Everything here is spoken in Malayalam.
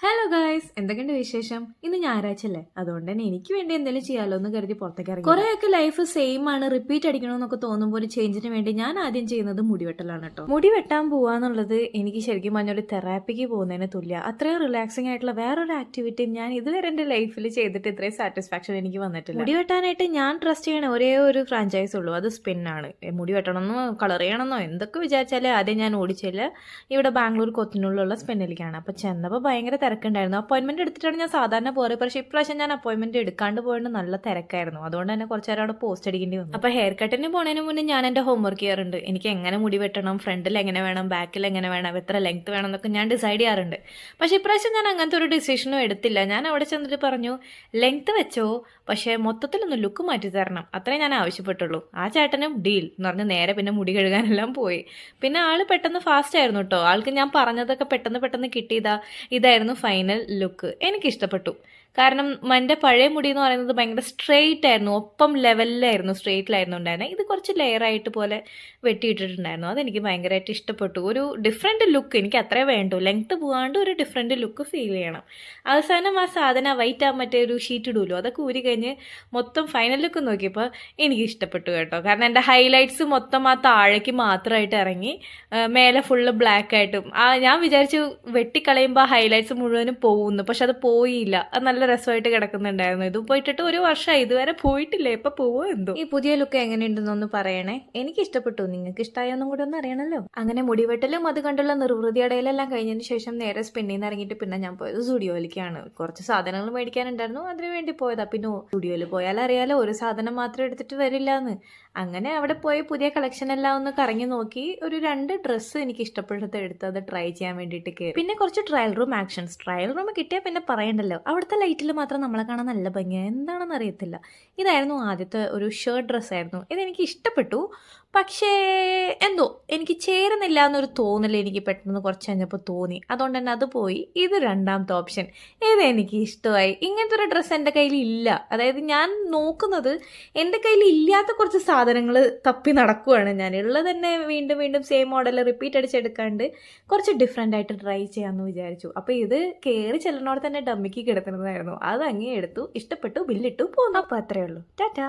ഹലോ ഗായ്സ് എന്തൊക്കെയുണ്ട് വിശേഷം? ഇന്ന് ഞായറാഴ്ച അല്ലേ? അതുകൊണ്ട് തന്നെ എനിക്ക് വേണ്ടി എന്തെങ്കിലും ചെയ്യാലോ എന്ന് കരുതി പുറത്തേക്ക് ഇറങ്ങി കുറേയൊക്കെ ലൈഫ് സെയിം ആണ്. റിപ്പീറ്റ് അടിക്കണമെന്നൊക്കെ തോന്നുമ്പോൾ ഒരു ചേഞ്ചിന് വേണ്ടി ഞാൻ ആദ്യം ചെയ്യുന്നത് മുടി വെട്ടലാണ് കേട്ടോ. മുടി വെട്ടാൻ പോവാന്നുള്ളത് എനിക്ക് ശരിക്കും പറഞ്ഞൊരു തെറാപ്പിക്ക് പോകുന്നതിന് തുല്യ. അത്രയും റിലാക്സിംഗ് ആയിട്ടുള്ള വേറൊരു ആക്ടിവിറ്റി ഞാൻ ഇതുവരെ എന്റെ ലൈഫിൽ ചെയ്തിട്ട് ഇത്രയും സാറ്റിസ്ഫാക്ഷൻ എനിക്ക് വന്നിട്ടില്ല. മുടി വെട്ടാനായിട്ട് ഞാൻ ട്രസ്റ്റ് ചെയ്യണ ഒരേ ഒരു ഫ്രാഞ്ചൈസ് ഉള്ളൂ. അത് സ്പിന്നാണ് മുടി വെട്ടണമെന്നോ കളർ ചെയ്യണമെന്നോ എന്തൊക്കെ വിചാരിച്ചാലേ ആദ്യം ഞാൻ ഓടിച്ചില്ല ഇവിടെ ബാംഗ്ലൂർ കൊത്തിനുള്ളിലുള്ള സ്പിന്നിലേക്കാണ് അപ്പോൾ ചെന്നപ്പോൾ ഭയങ്കര തിരക്കുണ്ടായിരുന്നു. അപ്പോയിൻമെന്റ് എടുത്തിട്ടാണ് ഞാൻ സാധാരണ പോറ് പക്ഷേ ഇപ്രാവശ്യം ഞാൻ അപ്പോയിൻമെന്റ് എടുക്കാണ്ട് പോയത് നല്ല തിരക്കായിരുന്നു. അതുകൊണ്ട് തന്നെ കുറച്ച് നേരം അവിടെ പോസ്റ്റ് അടിക്കേണ്ടി വന്നു. അപ്പോൾ ഹെയർ കട്ടിന് പോണതിന് മുന്നേ ഞാൻ എന്റെ ഹോംവർക്ക് ചെയ്യാറുണ്ട്. എനിക്ക് എങ്ങനെ മുടി വെട്ടണം ഫ്രണ്ടിൽ എങ്ങനെ വേണം ബാക്കിൽ എങ്ങനെ വേണം എത്ര ലെങ്ത് വേണം എന്നൊക്കെ ഞാൻ ഡിസൈഡ് ചെയ്യാറുണ്ട്. പക്ഷേ ഇപ്രാവശ്യം ഞാൻ അങ്ങനത്തെ ഒരു ഡിസിഷനും എടുത്തില്ല. ഞാൻ അവിടെ ചെന്നിട്ട് പറഞ്ഞു ലെങ്ത് വെച്ചോ? പക്ഷേ മൊത്തത്തിലൊന്ന് ലുക്ക് മാറ്റി തരണം. അത്രേ ഞാൻ ആവശ്യപ്പെട്ടുള്ളൂ. ആ ചേട്ടനും ഡീൽ എന്ന് പറഞ്ഞ് നേരെ പിന്നെ മുടി കഴുകാനെല്ലാം പോയി. പിന്നെ ആൾ പെട്ടെന്ന് ഫാസ്റ്റ് ആയിരുന്നു കേട്ടോ. ആൾക്ക് ഞാൻ പറഞ്ഞതൊക്കെ പെട്ടെന്ന് പെട്ടെന്ന് കിട്ടിയതാ. ഇതായിരുന്നു ഫൈനൽ ലുക്ക് എനിക്ക് ഇഷ്ടപ്പെട്ടു കാരണം എന്റെ പഴയ മുടി എന്ന് പറയുന്നത് ഭയങ്കര സ്ട്രെയിറ്റ് ആയിരുന്നു. ഒപ്പം ലെവലിലായിരുന്നു സ്ട്രെയിറ്റിലായിരുന്നു ഉണ്ടായിരുന്നത് ഇത് കുറച്ച് ലെയർ ആയിട്ട് പോലെ വെട്ടിയിട്ടിട്ടുണ്ടായിരുന്നു. അതെനിക്ക് ഭയങ്കരമായിട്ട് ഇഷ്ടപ്പെട്ടു. ഒരു ഡിഫറെന്റ് ലുക്ക് എനിക്ക് അത്രേ വേണ്ടു. ലെങ്ത്ത് പോകാണ്ട് ഒരു ഡിഫറെന്റ് ലുക്ക് ഫീൽ ചെയ്യണം. അവസാനം ആ സാധനം വൈറ്റ് ആ മറ്റേ ഒരു ഷീറ്റ് ഇടുമല്ലോ അതൊക്കെ ഊരി കഴിഞ്ഞ് മൊത്തം ഫൈനൽ ലുക്ക് നോക്കിയപ്പോൾ എനിക്ക് ഇഷ്ടപ്പെട്ടു കേട്ടോ. കാരണം എന്റെ ഹൈലൈറ്റ്സ് മൊത്തം ആ താഴേക്ക് മാത്രമായിട്ട് ഇറങ്ങി മേലെ ഫുള്ള് ബ്ലാക്ക് ആയിട്ടും. ആ ഞാൻ വിചാരിച്ചു വെട്ടിക്കളയുമ്പോൾ ഹൈലൈറ്റ്സ് മുഴുവനും പോകുന്നു പക്ഷെ അത് പോയില്ല. അത് നല്ല രസമായിട്ട് കിടക്കുന്നുണ്ടായിരുന്നു. ഇത് പോയിട്ടിട്ട് ഒരു വർഷമായി. ഇതുവരെ പോയിട്ടില്ല. ഇപ്പൊ പോവോ എന്തോ? ഈ പുതിയ ലുക്ക് എങ്ങനെയുണ്ടെന്നൊന്ന് പറയണേ. എനിക്ക് ഇഷ്ടപ്പെട്ടു നിങ്ങൾക്ക് ഇഷ്ടമായൊന്നും കൂടെ ഒന്ന് അറിയണല്ലോ. അങ്ങനെ മുടിവെട്ടലും അത് കണ്ടുള്ള നിർവൃതി അടയിലെല്ലാം കഴിഞ്ഞതിന് ശേഷം നേരെ സ്പിന്നിൽ നിന്ന് ഇറങ്ങിയിട്ട് പിന്നെ ഞാൻ പോയത് സ്റ്റുഡിയോയിലേക്കാണ് കുറച്ച് സാധനങ്ങൾ മേടിക്കാനുണ്ടായിരുന്നു. അതിനു വേണ്ടി പോയതാ. പിന്നെ സ്റ്റുഡിയോയിൽ പോയാൽ അറിയാലോ ഒരു സാധനം മാത്രം എടുത്തിട്ട് വരില്ല എന്ന് അങ്ങനെ അവിടെ പോയി പുതിയ കളക്ഷൻ എല്ലാം ഒന്ന് കറങ്ങി നോക്കി. ഒരു രണ്ട് ഡ്രസ്സ് എനിക്ക് ഇഷ്ടപ്പെട്ടത് എടുത്ത് അത് ട്രൈ ചെയ്യാൻ വേണ്ടിയിട്ട് കയറി പിന്നെ കുറച്ച് trial room actions trial room കിട്ടിയാൽ പിന്നെ പറയണ്ടല്ലോ. അവിടുത്തെ ലൈറ്റിൽ മാത്രം നമ്മളെ കാണാൻ നല്ല ഭംഗിയാണ് എന്താണെന്ന് അറിയത്തില്ല. ഇതായിരുന്നു ആദ്യത്തെ ഒരു ഷർട്ട് ഡ്രസ്സായിരുന്നു ഇതെനിക്ക് ഇഷ്ടപ്പെട്ടു. പക്ഷേ എന്തോ എനിക്ക് ചേരുന്നില്ല എന്നൊരു തോന്നൽ എനിക്ക് പെട്ടെന്ന് കുറച്ച് കഴിഞ്ഞപ്പോൾ തോന്നി. അതുകൊണ്ട് തന്നെ അത് പോയി. ഇത് രണ്ടാമത്തെ ഓപ്ഷൻ ഇത് എനിക്ക് ഇഷ്ടമായി. ഇങ്ങനത്തെ ഒരു ഡ്രസ്സ് എന്റെ കയ്യിൽ ഇല്ല. അതായത് ഞാൻ നോക്കുന്നത് എന്റെ കയ്യിൽ ഇല്ലാത്ത കുറച്ച് സാധനങ്ങൾ തപ്പി നടക്കുവാണ്. ഞാൻ ഉള്ളത് തന്നെ വീണ്ടും വീണ്ടും സെയിം മോഡൽ റിപ്പീറ്റ് അടിച്ചെടുക്കാണ്ട് കുറച്ച് ഡിഫറെന്റ് ആയിട്ട് ട്രൈ ചെയ്യാമെന്ന് വിചാരിച്ചു. അപ്പോൾ ഇത് കയറി ചെല്ലുന്നോടെ തന്നെ ഡമ്മിക്ക് കിടക്കുന്നതായിരുന്നു അത് അങ്ങേ എടുത്തു ഇഷ്ടപ്പെട്ടു ബില്ലിട്ടു പോന്നു. അപ്പോൾ അത്രയേ ഉള്ളൂ. ടാറ്റാ.